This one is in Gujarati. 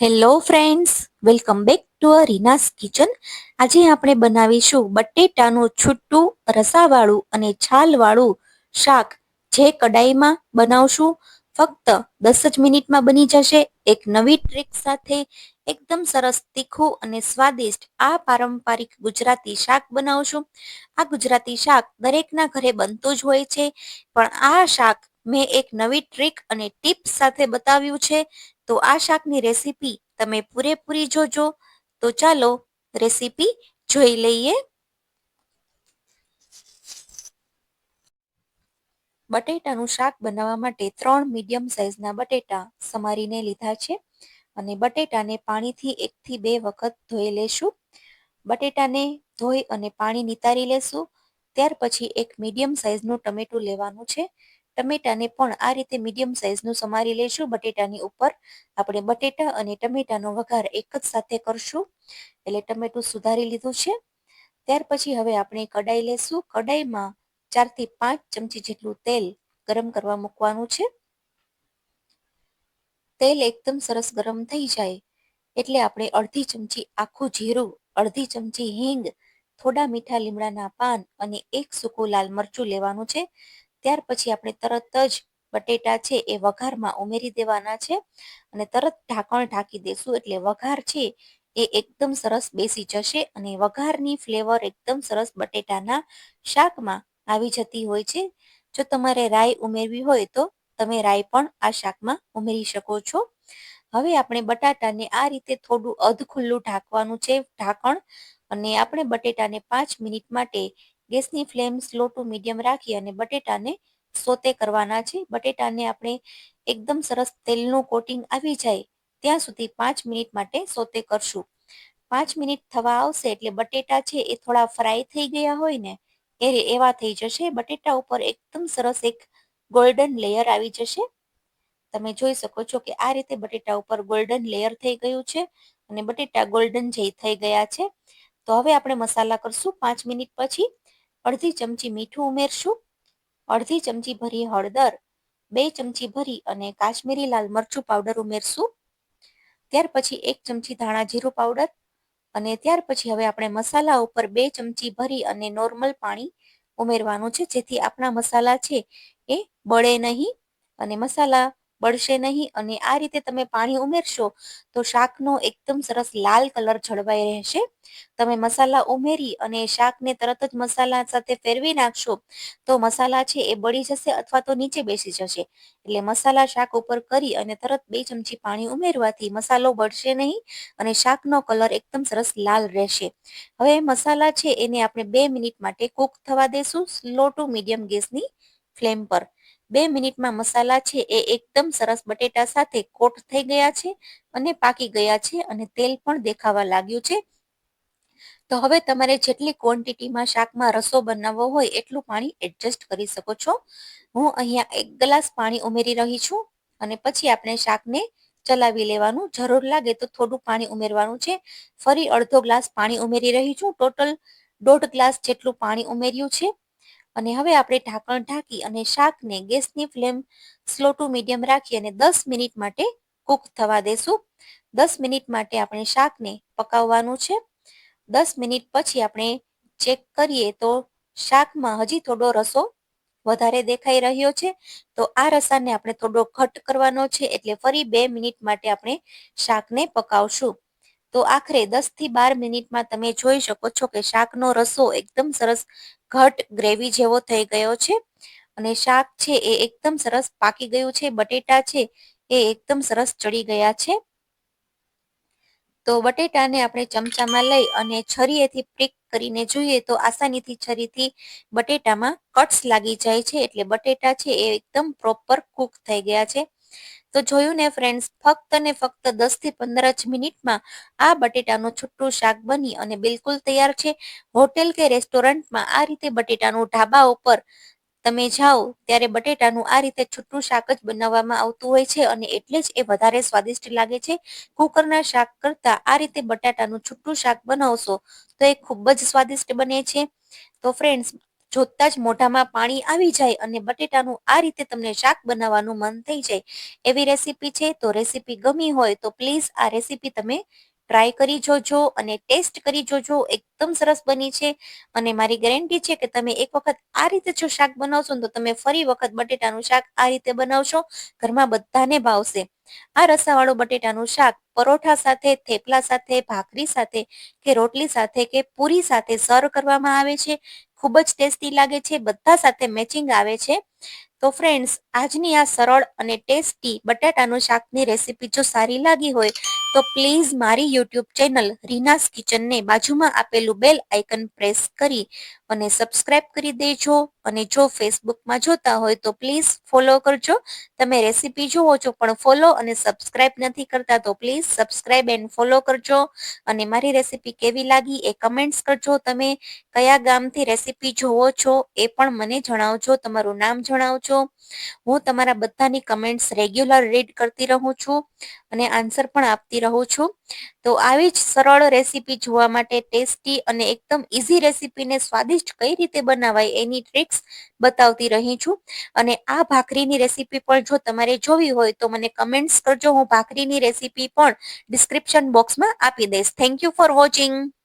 Hello friends welcome back to Reena's kitchen આજે આપણે બનાવીશું બટેટાનું છૂટું રસાવાળું અને છાલવાળું શાક. જે કડાઈમાં બનાવશું. ફક્ત દસ જ મિનિટમાં બની જશે. એક નવી ટ્રીક સાથે એકદમ સરસ, તીખું અને સ્વાદિષ્ટ આ પારંપરિક ગુજરાતી શાક બનાવશું. આ ગુજરાતી શાક દરેકના ઘરે બનતું જ હોય છે. પણ આ શાક મેં એક નવી ટ્રીક અને ટીપ સાથે બતાવ્યું છે. તો આ શાકની રેસીપી તમે પૂરેપૂરી જોજો. તો ચાલો રેસીપી જોઈ લઈએ. બટેટાનું શાક બનાવવા માટે ત્રણ મીડિયમ સાઇઝના બટેટા સમારીને લીધા છે. અને બટેટાને પાણીથી એકથી બે વખત ધોઈ લેશું. બટેટાને ધોઈ અને પાણી નિતારી લેશું. ત્યાર પછી એક મીડિયમ સાઇઝનું ટમેટું લેવાનું છે. ટમેટાને પણ આ રીતે મીડિયમ સાઇઝનું સમારી લેશું. બટેટાની ઉપર આપણે બટેટા અને ટમેટાનો વઘાર એક જ સાથે કરશું. એટલે ટમેટું સુધારી લીધું છે. ત્યાર પછી હવે આપણે કડાઈ લેશું. કડાઈમાં ચારથી પાંચ ચમચી જેટલું તેલ ગરમ કરવા મૂકવાનું છે. તેલ એકદમ સરસ ગરમ થઈ જાય એટલે આપણે અડધી ચમચી આખું જીરું, અડધી ચમચી હિંગ, થોડા મીઠા લીમડાના પાન અને એક સૂકું લાલ મરચું લેવાનું છે. ત્યાર પછી આપણે તરત જ બટેટા છે એ વઘારમાં ઉમેરી દેવાના છે અને તરત ઢાંકણ ઢાંકી દેશું એટલે વઘાર છે એ એકદમ સરસ બેસી જશે અને વઘારની ફ્લેવર એકદમ સરસ બટેટાના શાકમાં આવી જતી હોય છે. જો તમારે રાઈ ઉમેરવી હોય તો તમે રાઈ પણ આ શાકમાં ઉમેરી શકો છો. હવે આપણે બટાટાને આ રીતે થોડું અધ ખુલ્લું ઢાંકવાનું છે ઢાંકણ અને આપણે બટેટાને પાંચ મિનિટ માટે ગેસની ફ્લેમ સ્લો ટુ મીડિયમ રાખી અને બટેટાને સોતે કરવાના છે. બટેટાને આપણે એકદમ સરસ તેલનું કોટિંગ આવી જાય ત્યાં સુધી પાંચ મિનિટ માટે સોતે કરશું. પાંચ મિનિટ થવા આવશે એટલે બટેટા છે એ થોડા ફ્રાય થઈ ગયા હોય ને એ એવા થઈ જશે. બટેટા ઉપર એકદમ સરસ એક ગોલ્ડન લેયર આવી જશે. તમે જોઈ શકો છો કે આ રીતે બટેટા ઉપર ગોલ્ડન લેયર થઈ ગયું છે અને બટેટા ગોલ્ડન જે થઈ ગયા છે. તો હવે આપણે મસાલા કરશું. પાંચ મિનિટ પછી અડધી ચમચી મીઠું ઉમેરશું. અડધી ચમચી ભરી હળદર, બે ચમચી ભરી અને કાશ્મીરી લાલ મરચું પાવડર ઉમેરશું. ત્યાર પછી એક ચમચી ધાણા જીરું પાવડર અને ત્યાર પછી હવે આપણે મસાલા ઉપર બે ચમચી ભરી અને નોર્મલ પાણી ઉમેરવાનું છે. જેથી આપણા મસાલા છે એ બળે નહીં અને મસાલા બળશે નહીં અને આ રીતે તમે પાણી ઉમેરશો તો શાકનો એકદમ સરસ લાલ કલર જળવાઈ રહેશે. તમે મસાલા ઉમેરી અને શાકને તરત જ મસાલા સાથે ફેરવી નાખશો તો મસાલા છે એ બળી જશે અથવા તો નીચે બેસી જશે. એટલે મસાલા શાક ઉપર કરી અને તરત બે ચમચી પાણી ઉમેરવાથી મસાલો બળશે નહીં અને શાકનો કલર એકદમ સરસ લાલ રહેશે. હવે મસાલા છે એને આપણે બે મિનિટ માટે કૂક થવા દેશું સ્લો ટુ મીડિયમ ગેસની ફ્લેમ પર. બે મિનિટમાં મસાલા છે એ એકદમ સરસ બટેટા સાથે કોટ થઈ ગયા છે અને પાકી ગયા છે અને તેલ પણ દેખાવા લાગ્યું છે. તો હવે તમારે જેટલી ક્વોન્ટિટીમાં શાકમાં રસો બનાવવો હોય એટલું પાણી એડજસ્ટ કરી શકો છો. હું અહીંયા એક ગ્લાસ પાણી ઉમેરી રહી છું અને પછી આપણે શાકને ચલાવી લેવાનું. જરૂર લાગે તો થોડું પાણી ઉમેરવાનું છે. ફરી અડધો ગ્લાસ પાણી ઉમેરી રહી છું. ટોટલ દોઢ ગ્લાસ જેટલું પાણી ઉમેર્યું છે. અને હવે આપણે ઢાંકણ ઢાંકી અને શાકને ગેસની ફ્લેમ સ્લો ટુ મીડિયમ રાખી અને દસ મિનિટ માટે કૂક થવા દેશું. દસ મિનિટ માટે આપણે શાકને પકાવવાનું છે. દસ મિનિટ પછી આપણે ચેક કરીએ તો શાકમાં હજી થોડો રસો વધારે દેખાઈ રહ્યો છે. તો આ રસાને આપણે થોડો ઘટ કરવાનો છે એટલે ફરી બે મિનિટ માટે આપણે શાકને પકાવશું. તો આખરે દસથી બાર મિનિટમાં તમે જોઈ શકો છો કે શાકનો રસો એકદમ સરસ ઘટ ગ્રેવી જેવો થઈ ગયો છે. અને શાક છે એ એકદમ સરસ પાકી ગયું છે. બટેટા છે એ એકદમ સરસ ચડી ગયા છે. તો બટેટાને આપણે ચમચામાં લઈ અને છરીએથી પ્રિક કરીને જોઈએ તો આસાનીથી છરીથી બટેટામાં કટ્સ લાગી જાય છે. એટલે બટેટા છે એ એકદમ પ્રોપર કુક થઈ ગયા છે. તો જોયું ને ફ્રેન્ડ્સ ફક્ત ને ફક્ત દસથી પંદર જ મિનિટમાં આ બટેટાનું છુટ્ટું શાક બની અને બિલકુલ તૈયાર છે. હોટેલ કે રેસ્ટોરન્ટમાં આ રીતે બટેટાનું ઢાબા ઉપર તમે જાઓ, ત્યારે બટેટાનું આ રીતે છુટ્ટું શાક જ બનાવવામાં આવતું હોય છે અને એટલે જ એ વધારે સ્વાદિષ્ટ લાગે છે. કુકરના શાક કરતા આ રીતે બટાટાનું છુટ્ટું શાક બનાવશો તો એ ખૂબ જ સ્વાદિષ્ટ બને છે. તો ફ્રેન્ડ્સ જોતા જ મોઢામાં પાણી આવી જાય અને બટેટાનું આ રીતે તમને શાક બનાવવાનું મન થઈ જાય. એવી રેસીપી છે તો રેસીપી ગમી હોય તો પ્લીઝ આ રેસીપી તમે ટ્રાય કરી જોજો અને ટેસ્ટ કરી જોજો. એકદમ સરસ બની છે. અને મારી ગેરંટી છે કે તમે એક વખત આ રીતે જો શાક બનાવશો તો તમે ફરી વખત બટેટાનું શાક આ રીતે બનાવશો. ઘરમાં બધાને ભાવશે. આ રસાવાળું બટેટાનું શાક પરોઠા સાથે, થેપલા સાથે, ભાખરી સાથે કે રોટલી સાથે કે પૂરી સાથે સર્વ કરવામાં આવે છે. ખૂબ જ ટેસ્ટી લાગે છે. બધા સાથે મેચિંગ આવે છે. તો ફ્રેન્ડ્સ આજની આ સરળ અને ટેસ્ટી બટાટાનું શાકની રેસીપી જો સારી લાગી હોય તો પ્લીઝ મારી યુટ્યુબ ચેનલ રીનાસ કિચનને બાજુમાં આપેલું બેલ આઇકન પ્રેસ કરી અને સબસ્ક્રાઇબ કરી દેજો. અને જો ફેસબુકમાં જોતા હોય તો પ્લીઝ ફોલો કરજો. તમે રેસીપી જુઓ છો પણ ફોલો અને સબસ્ક્રાઇબ નથી કરતા તો પ્લીઝ સબસ્ક્રાઇબ એન્ડ ફોલો કરજો. અને મારી રેસીપી કેવી લાગી એ કમેન્ટ્સ કરજો તમે. કયા ગામથી રેસીપી જોવો છો એ પણ મને જણાવજો, તમારું નામ જણાવજો. હું તમારા બધાની કમેન્ટ્સ રેગ્યુલર રીડ કરતી રહું છું. અને આન્સર પણ આપતી રહું છું. તો આવી જ સરળ રેસીપી જોવા માટે ટેસ્ટી અને એકદમ ઇઝી રેસીપીને સ્વાદિષ્ટ કઈ રીતે બનાવાય એની ટ્રિક્સ બતાવતી રહી છું. અને આ ભાખરીની રેસીપી પણ જો તમારે જોવી હોય તો મને કમેન્ટ્સ કરજો. હું ભાખરીની રેસીપી પણ ડિસ્ક્રિપ્શન બોક્સમાં આપી દઈશ. Thank you for watching.